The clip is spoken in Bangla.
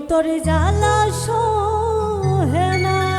অন্তরে জ্বালা সহে না